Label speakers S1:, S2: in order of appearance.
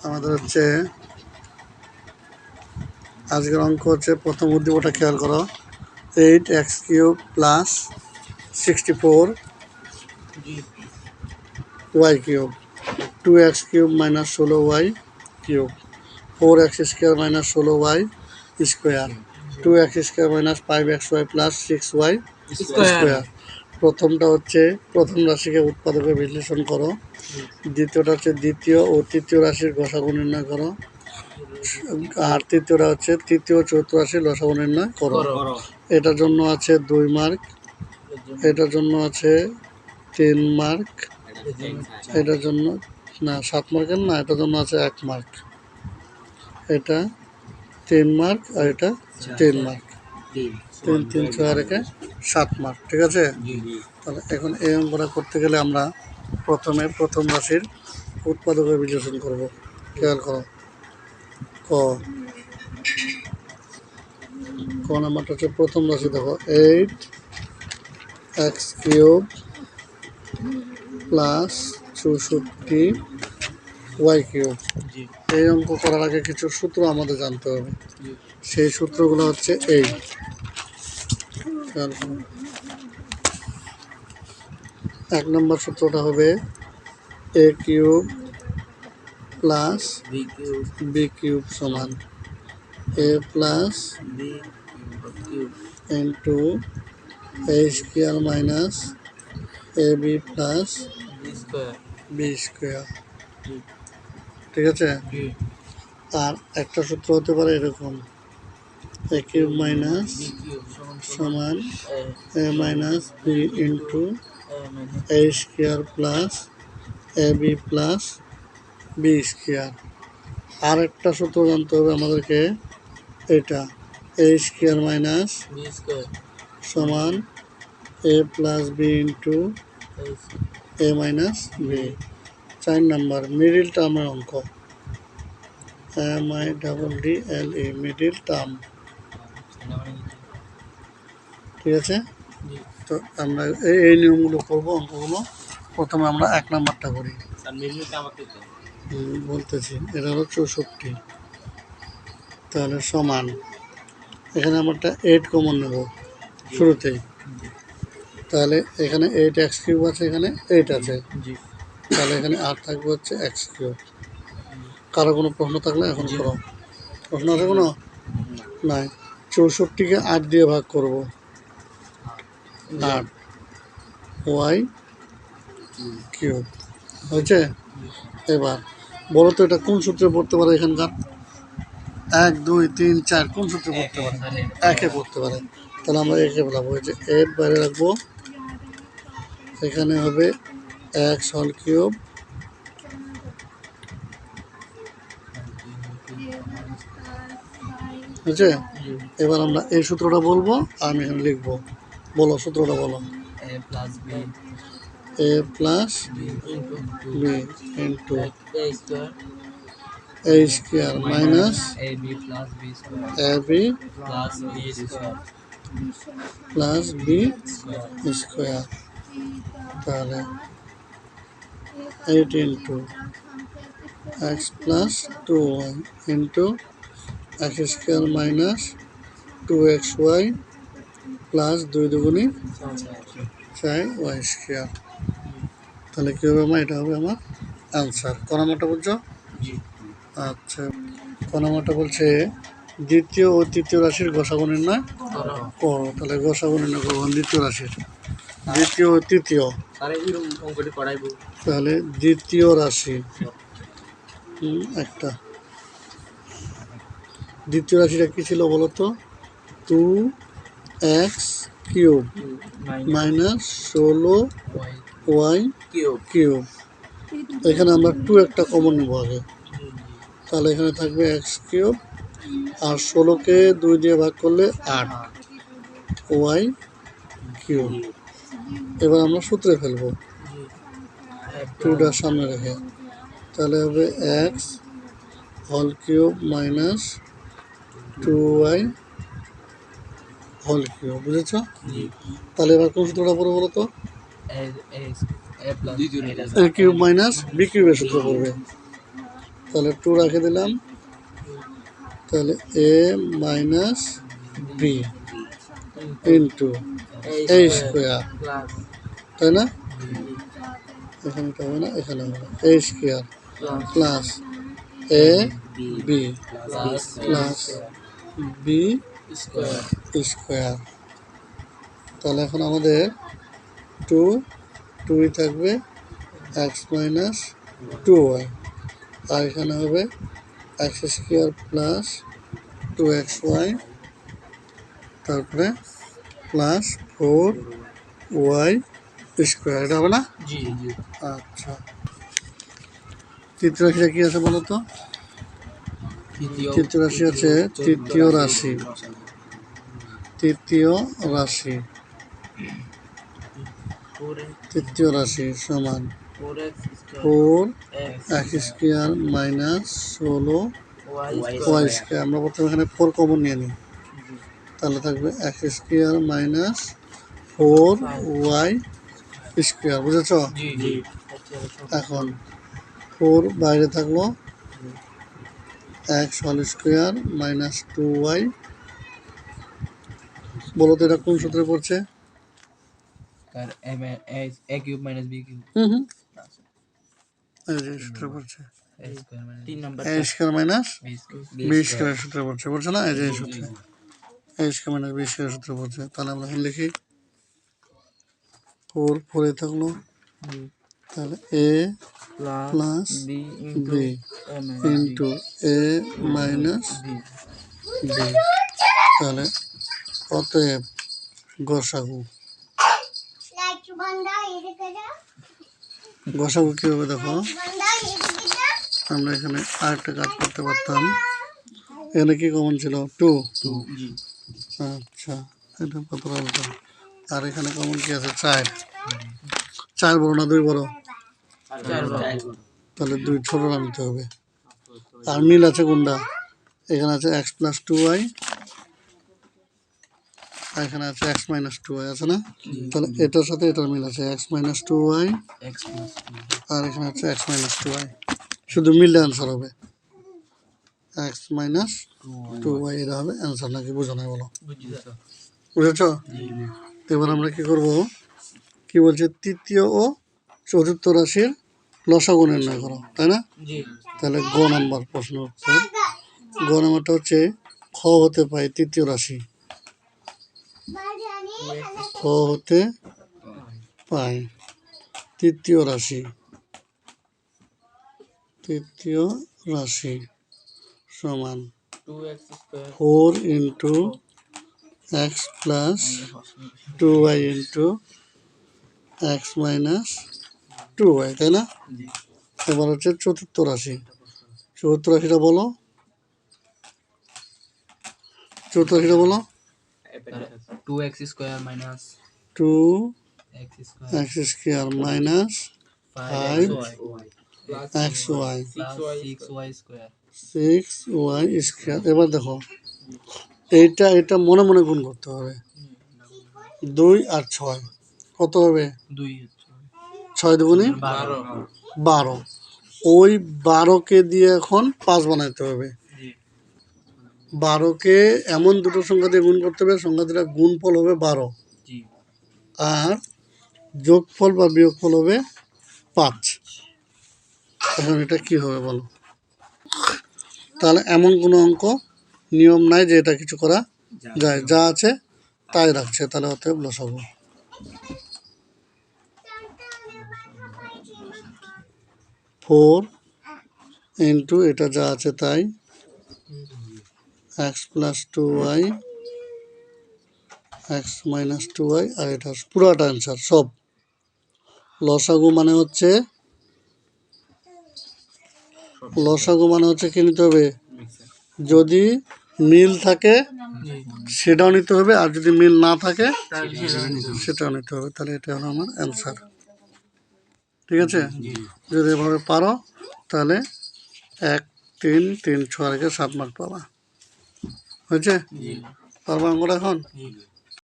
S1: আমাদের হচ্ছে আজকের অঙ্ক হচ্ছে প্রথম উদ্দীপটা খেয়াল করো। Eight x cube plus sixty four y cube two x cube minus ষোলো y cube four x square minus ষোলো y square two x square minus five x y plus six y square প্রথমটা হচ্ছে প্রথম রাশিকে উৎপাদকে বিশ্লেষণ করো। দ্বিতীয়টা হচ্ছে দ্বিতীয় ও তৃতীয় রাশির গসাগু নির্ণয় করো। আর তৃতীয়টা হচ্ছে তৃতীয় চতুর্থ রাশির লসাগু নির্ণয় করো। এটার জন্য আছে দুই মার্ক। এটার জন্য আছে তিন মার্ক। এটার জন্য না সাত মার্কের না এটার জন্য আছে এক মার্ক। এটা তিন মার্ক আর এটা তিন মার্ক। তিন তিন ছয় আর একে সাত মার্ক ঠিক আছে? তাহলে এখন এই অঙ্কটা করতে গেলে আমরা প্রথমে প্রথম রাশির উৎপাদকের বিশ্লেষণ করব। খেয়াল করো। ক। ক নাম্বারটা হচ্ছে প্রথম রাশি দেখো এইট এক্স কিউব প্লাস চৌষট্টি ওয়াই কিউব। এই অঙ্ক করার আগে কিছু সূত্র আমাদের জানতে হবে। সেই সূত্রগুলো হচ্ছে এই। খেয়াল করো। এক নম্বর সূত্রটা হবে a cube plus b cube সমান a plus into a square minus a b plus b square ঠিক আছে? আর একটা সূত্র হতে পারে এরকম। এ কিউব মাইনাস সমান a minus b into a square plus a b plus b square আর একটা সূত্র জানতে হবে আমাদেরকে এটা এ স্কোয়ার মাইনাস সমান a plus b into a minus b চার নাম্বার মিডিল টার্মের অঙ্ক। M I double D L E middle term ঠিক আছে? তো আমরা এই এই নিয়মগুলো করব অঙ্কগুলো। প্রথমে আমরা এক নাম্বারটা করি। বলতেছি এটা হলো চৌষট্টি। তাহলে সমান। এখানে আমারটা এইট কমন নেব শুরুতেই। তাহলে এখানে এইট এক্স কিউব আছে এখানে এইট আছে। তাহলে এখানে আর থাকবে হচ্ছে এক্স কিউব কারও কোনো প্রশ্ন থাকলে এখন করো। প্রশ্ন আছে কোনো? নাই। চৌষট্টিকে আট দিয়ে ভাগ করব। আট। Y cube. হয়েছে? এবার, বলো তো এটা কোন সূত্রে পড়তে পারে এখানকার? এক, দুই, তিন, চার, কোন সূত্রে পড়তে পারে? একে পড়তে পারে। তাহলে আমরা একে এই যে এর বাইরে রাখব। এখানে হবে এক্স হল কিউব বুঝছে এবার আমরা এই সূত্রটা বলব আমি এখানে লিখব। বলো সূত্রটা বলো। A plus b into a square minus a b plus b square তাহলে eight into x plus two y into x square minus two x y plus দুই দুগুণি চাই ওয়াই স্কোয়ার তাহলে কী হবে আমার এটা হবে আমার অ্যান্সার ক নাম্বারটা বলছো? আচ্ছা। ক নাম্বারটা বলছে দ্বিতীয় ও তৃতীয় রাশির গসাগু নির্ণয় করো। তাহলে গসাগু নির্ণয় করব দ্বিতীয় রাশির। দ্বিতীয় ও তৃতীয়। তাহলে দ্বিতীয় রাশি। হুম, একটা। দ্বিতীয় রাশিটা কী ছিল বলো তো টু এক্স কিউব মাইনাস ষোলো ওয়াই কিউব এখানে আমরা টু একটা কমন নেব আগে। তাহলে এখানে থাকবে এক্স কিউব আর ষোলোকে দুই দিয়ে ভাগ করলে আট ওয়াই কিউব এবার আমরা সূত্রে ফেলব। টুটার সামনে রেখে। তাহলে হবে এক্স হল কিউব মাইনাস টু ওয়াই হল কিউব বুঝেছ? তাহলে এবার কোন সূত্রটা পড়বে বলো তো? এ কিউব মাইনাস বি কিউবের সূত্র পড়বে। তাহলে টু রেখে দিলাম। তাহলে a minus b into a square তাই না? এখানে হবে না এখানে হবে a square
S2: plus
S1: plus a b
S2: plus
S1: plus b
S2: square
S1: square তাহলে এখন আমাদের টু টুই থাকবে এক্স মাইনাস টু ওয়াই আর এখানে হবে x square plus two x y তারপরে প্লাস ফোর ওয়াই স্কোয়ার এটা হবে না?
S2: জি জি।
S1: আচ্ছা। তৃতীয় কি আছে বলো তো
S2: তৃতীয়
S1: রাশি আছে তৃতীয় রাশি। তৃতীয় রাশি। তৃতীয় রাশি সমান
S2: ফোর এক্স স্কোয়ার
S1: মাইনাস ষোলো
S2: ওয়াই
S1: স্কোয়ার। আমরা প্রথমে এখানে ফোর কমন নিয়ে নিই। তাহলে থাকবে x square minus four y square. বুঝেছ? এখন ফোর বাইরে থাকল x whole square minus two y. বলো তো এটা কোন সূত্রে পড়ছে?
S2: মাইনাস বি
S1: সূত্রে পড়ছে।
S2: এ স্কোয়ার মাইনাস তিন নম্বর
S1: a square minus
S2: b square.
S1: সূত্রে পড়ছে পড়ছে না? এই যে সূত্রে। এ স্কোয়ার মাইনাস বি সূত্রে পড়ছে। তাহলে আমরা এখন লিখি। ফোর ফোরে থাকল। তাহলে a
S2: plus b into a minus b
S1: তাহলে অতএব গোসাগু। গোসাগু কী হবে দেখো? আমরা এখানে আর একটা কাজ করতে পারতাম। এখানে কি কমন ছিল? টু
S2: টু
S1: আচ্ছা এটা কত আর এখানে কমন কি আছে? চার। চার বড় না দুই বড়? তাহলে দুই ছোট আনতে হবে। আর মিল আছে কোনটা? এখানে আছে এক্স প্লাস টু ওয়াই আর এখানে আছে এক্স মাইনাস টু ওয়াই আছে না? তাহলে এটার সাথে এটার মিল আছে x minus two y
S2: x
S1: আর এখানে আছে এক্স মাইনাস টু ওয়াই শুধু মিললে অ্যান্সার হবে। এক্স মাইনাস টু ওয়াই এটা হবে অ্যান্সার নাকি বোঝো নাই বলো?
S2: বুঝছি।
S1: বুঝেছ? এবার আমরা কি করব? কি বলছে? তৃতীয় ও চতুর্থ রাশির লসাগু নির্ণয় করো তাই না? তাহলে গ নাম্বার প্রশ্ন উত্তর গ নাম্বারটা হচ্ছে খ হতে পায় তৃতীয় রাশি। খ হতে পায় তৃতীয় রাশি। তৃতীয় রাশি সমান four into x plus two y into x minus two y তাই না? এবার হচ্ছে চতুর্থ রাশি। চতুর্থ রাশিটা বলো। চতুর্থ রাশিটা বলো।
S2: Two x square minus
S1: two
S2: x square
S1: minus
S2: five
S1: x y.
S2: Six y square.
S1: Six y square. এবার দেখো এইটা এটা মনে মনে গুণ করতে হবে। দুই আর ছয়। কত হবে?
S2: দুই।
S1: ছয় দুগুণি
S2: বারো।
S1: ওই বারোকে দিয়ে এখন পাঁচ বানাইতে হবে। বারোকে এমন দুটো সংখ্যা দিয়ে গুণ করতে হবে সংখ্যা দুটা গুণফল হবে বারো। আর যোগফল বা বিয়োগফল হবে পাঁচ। এখন এটা কি হবে বলো? তাহলে এমন কোনো অঙ্ক নিয়ম নাই যে এটা কিছু করা যায়। যা আছে তাই রাখছে। তাহলে অতএব লসাবো ফোর ইন্টু এটা যা আছে তাই। X plus two y, x minus two y, আর এটা পুরাটা অ্যান্সার, সব। লসাগু মানে হচ্ছে, লসাগু মানে হচ্ছে কি নিতে হবে? যদি মিল থাকে, সেটাও নিতে হবে, আর যদি মিল না থাকে, সেটাও নিতে হবে। তাহলে এটা হলো আমার অ্যান্সার। ঠিক আছে? যদি এভাবে পারো তাহলে এক তিন তিন ছয় সাত মার্ক পাবা। হয়েছে? পারবা অঙ্কটা এখন?